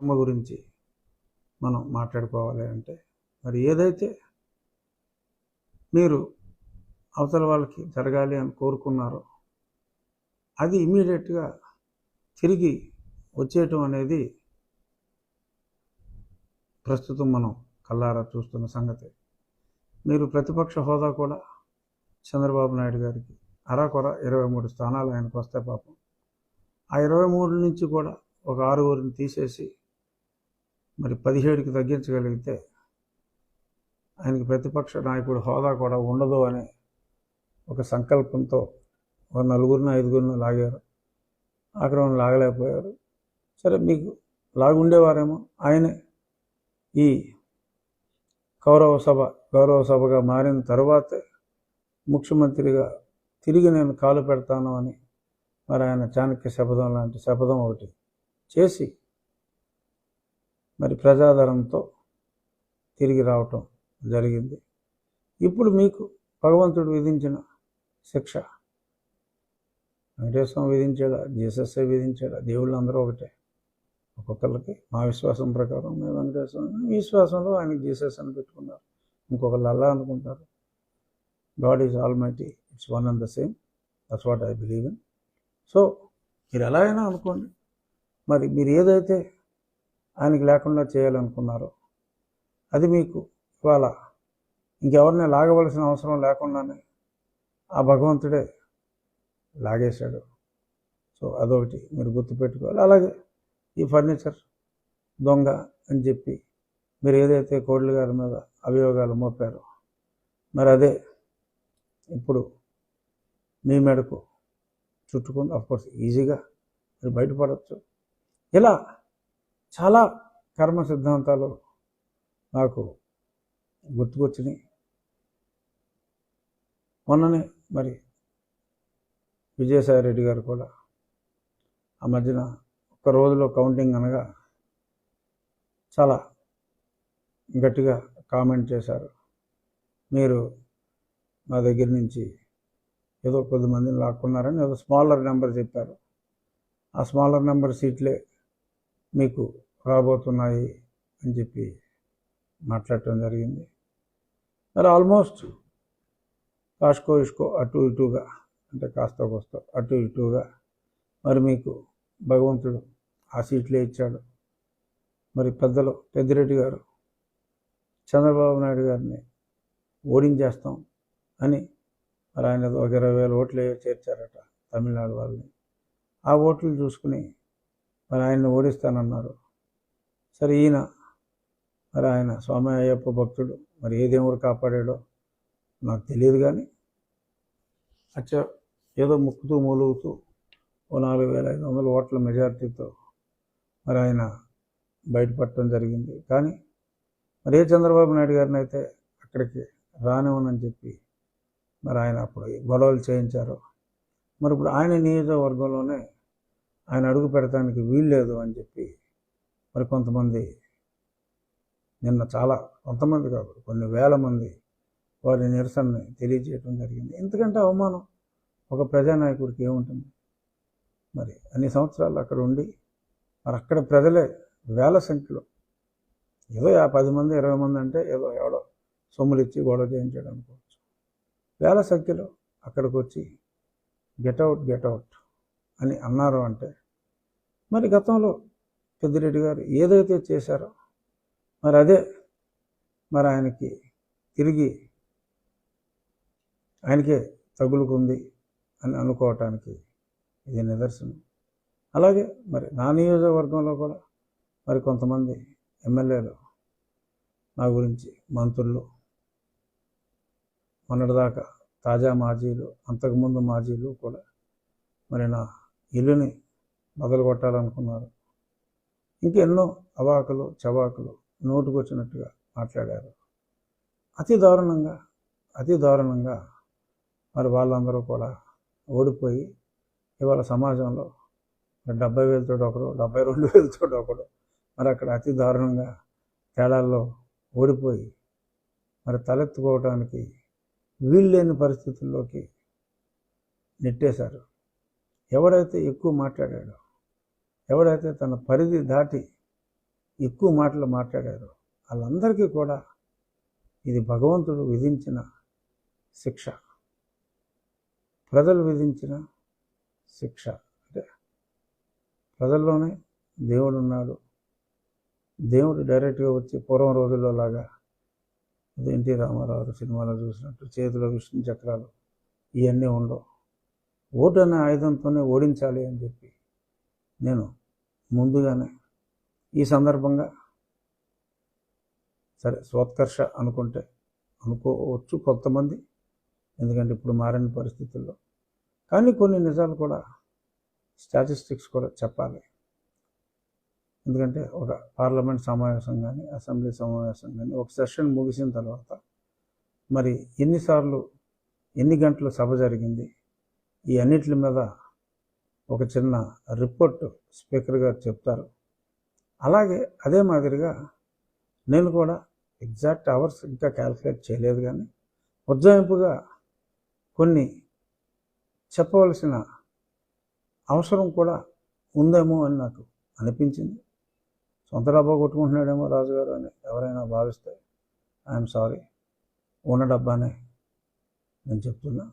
అమ్మ గురించి మనం మాట్లాడుకోవాలి అంటే మరి ఏదైతే మీరు అవతల వాళ్ళకి జరగాలి అని కోరుకున్నారో అది ఇమీడియట్గా తిరిగి వచ్చేయటం అనేది ప్రస్తుతం మనం కల్లారా చూస్తున్న సంగతి. మీరు ప్రతిపక్ష హోదా కూడా చంద్రబాబు నాయుడు గారికి అరాకొర ఇరవై మూడు స్థానాలు ఆయనకు వస్తే పాపం. ఆ ఇరవై మూడు నుంచి కూడా ఒక ఆరుగురిని తీసేసి మరి పదిహేడుకి తగ్గించగలిగితే ఆయనకి ప్రతిపక్ష నాయకుడు హోదా కూడా ఉండదు అనే ఒక సంకల్పంతో ఒక నలుగురిని ఐదుగురిని లాగారు. ఆక్రమణ లాగలేకపోయారు. సరే మీకు లాగుండేవారేమో. ఆయనే ఈ కౌరవ సభ గౌరవ సభగా మారిన తర్వాతే ముఖ్యమంత్రిగా తిరిగి నేను కాలు పెడతాను అని మరి ఆయన చాణక్య శపథం లాంటి శపథం ఒకటి చేసి మరి ప్రజాదరంతో తిరిగి రావటం జరిగింది. ఇప్పుడు మీకు భగవంతుడు విధించిన శిక్ష. వెంకటేశ్వరం విధించాడా? జీసస్ఏ విధించాడా? దేవుళ్ళు అందరూ ఒకటే. ఒక్కొక్కరికి మా విశ్వాసం ప్రకారం మేము వెంకటేశ్వరం విశ్వాసంలో ఆయనకి జీసస్ అని పెట్టుకున్నారు. ఇంకొకళ్ళు అలా అనుకుంటారు. God is almighty it's one and the same. That's what I believe in. So మీరు ఎలా అయినా అనుకోండి. మరి మీరు ఏదైతే ఆయనకి లేకుండా చేయాలనుకున్నారో అది మీకు ఇవాళ ఇంకెవరిని లాగవలసిన అవసరం లేకుండానే ఆ భగవంతుడే లాగేశాడు. సో అదొకటి మీరు గుర్తుపెట్టుకోవాలి. అలాగే ఈ ఫర్నిచర్ దొంగ అని చెప్పి మీరు ఏదైతే కోడ్ల గారి మీద అభియోగాలు మోపారో మరి అదే ఇప్పుడు మీ మెడకు చుట్టుకుని కోర్స్ ఈజీగా మీరు బయటపడవచ్చు ఇలా చాలా కర్మ సిద్ధాంతాలు నాకు గుర్తుకొచ్చినాయి. మొన్ననే మరి విజయసాయి రెడ్డి గారు కూడా ఆ మధ్యన ఒక్క రోజులో కౌంటింగ్ అనగా చాలా గట్టిగా కామెంట్ చేశారు. మీరు మా దగ్గర నుంచి ఏదో కొద్దిమందిని లాక్కున్నారని ఏదో స్మాలర్ నెంబర్ చెప్పారు. ఆ స్మాలర్ నెంబర్ సీట్లే మీకు రాబోతున్నాయి అని చెప్పి మాట్లాడటం జరిగింది. మరి ఆల్మోస్ట్ కాస్కో ఇష్కో అటు ఇటుగా అంటే కాస్త కోస్త అటు ఇటుగా మరి మీకు భగవంతుడు ఆ సీట్లే ఇచ్చాడు. మరి పెద్దలు పెద్దిరెడ్డి గారు చంద్రబాబు నాయుడు గారిని ఓడించేస్తాం అని మరి ఆయన ఒక ఇరవై వేల ఓట్లు చేర్చారట తమిళనాడు వాళ్ళని. ఆ ఓట్లు చూసుకుని మరి ఆయన్ని ఓడిస్తానన్నారు. సరే ఈయన మరి ఆయన స్వామి అయ్యప్ప భక్తుడు. మరి ఏ దేవుడు కాపాడాడో నాకు తెలియదు కానీ అచ్చా ఏదో ముక్కుతూ మూలుగుతూ ఓ నాలుగు వేల ఐదు వందల ఓట్ల మెజారిటీతో మరి ఆయన బయటపడటం జరిగింది. కానీ మరి ఏ చంద్రబాబు నాయుడు గారిని అయితే అక్కడికి రానివ్వనని చెప్పి మరి ఆయన అప్పుడు గొడవలు చేయించారు. మరి ఇప్పుడు ఆయన నియోజకవర్గంలోనే ఆయన అడుగు పెడటానికి వీల్లేదు అని చెప్పి మరి కొంతమంది నిన్న చాలా కొంతమంది కాదు కొన్ని వేల మంది వారి నిరసనని తెలియజేయడం జరిగింది. ఎందుకంటే అవమానం ఒక ప్రజానాయకుడికి ఏముంటుంది? మరి అన్ని సంవత్సరాలు అక్కడ ఉండి మరి అక్కడ ప్రజలే వేల సంఖ్యలో. ఏదో యా పది మంది ఇరవై మంది అంటే ఏదో ఎవడో సొమ్ములు ఇచ్చి గొడవ చేయించాడు అనుకోవచ్చు. వేల సంఖ్యలో అక్కడికి వచ్చి గెట్అవుట్ గెట్అవుట్ అని అన్నారు అంటే మరి గతంలో పెద్దిరెడ్డి గారు ఏదైతే చేశారో మరి అదే మరి ఆయనకి తిరిగి ఆయనకే తగులుకుంది అని అనుకోవటానికి ఇది నిదర్శనం. అలాగే మరి నా నియోజకవర్గంలో కూడా మరి కొంతమంది ఎమ్మెల్యేలు నా గురించి మంత్రులు మొన్నటిదాకా తాజా మాజీలు అంతకుముందు మాజీలు కూడా మరి నా ఇల్లుని మొదలు కొట్టాలనుకున్నారు ఇంకెన్నో అవాకులు చవాకులు నోటుకొచ్చినట్టుగా మాట్లాడారు. అతి దారుణంగా అతి దారుణంగా మరి వాళ్ళందరూ కూడా ఓడిపోయి ఇవాళ సమాజంలో డెబ్బై వేలతో ఒకడు డెబ్బై రెండు వేలతో ఒకడు మరి అక్కడ అతి దారుణంగా తేడాల్లో ఓడిపోయి మరి తలెత్తుకోవడానికి వీల్లేని పరిస్థితుల్లోకి నెట్టేశారు. ఎవడైతే ఎక్కువ మాట్లాడాడో ఎవడైతే తన పరిధి దాటి ఎక్కువ మాటలు మాట్లాడారో వాళ్ళందరికీ కూడా ఇది భగవంతుడు విధించిన శిక్ష. ప్రజలు విధించిన శిక్ష. అంటే ప్రజల్లోనే దేవుడు ఉన్నాడు. దేవుడు డైరెక్ట్గా వచ్చి పూర్వం రోజుల్లో లాగా ఎన్టీ రామారావు సినిమాలో చూసినట్టు చేతిలో విష్ణు చక్రాలు ఇవన్నీ ఉండవు. ఓటు అనే ఆయుధంతోనే ఓడించాలి అని చెప్పి నేను ముందుగానే ఈ సందర్భంగా సరే స్వోత్కర్ష అనుకుంటే అనుకోవచ్చు కొంతమంది ఎందుకంటే ఇప్పుడు మారిన పరిస్థితుల్లో. కానీ కొన్ని నిజాలు కూడా స్టాటిస్టిక్స్ కూడా చెప్పాలి. ఎందుకంటే ఒక పార్లమెంట్ సమావేశం కానీ అసెంబ్లీ సమావేశం కానీ ఒక సెషన్ ముగిసిన తర్వాత మరి ఎన్నిసార్లు ఎన్ని గంటలు సభ జరిగింది ఈ అన్నిటి మీద ఒక చిన్న రిపోర్ట్ స్పీకర్ గారు చెప్తారు. అలాగే అదే మాదిరిగా నేను కూడా ఎగ్జాక్ట్ అవర్స్ ఇంకా క్యాల్కులేట్ చేయలేదు కానీ ఉజ్జాయింపుగా కొన్ని చెప్పవలసిన అవసరం కూడా ఉందేమో అని నాకు అనిపించింది. సొంత డబ్బా కొట్టుకుంటున్నాడేమో రాజుగారు అని ఎవరైనా భావిస్తే ఐఎమ్ సారీ ఉన్న డబ్బానే నేను చెప్తున్నా.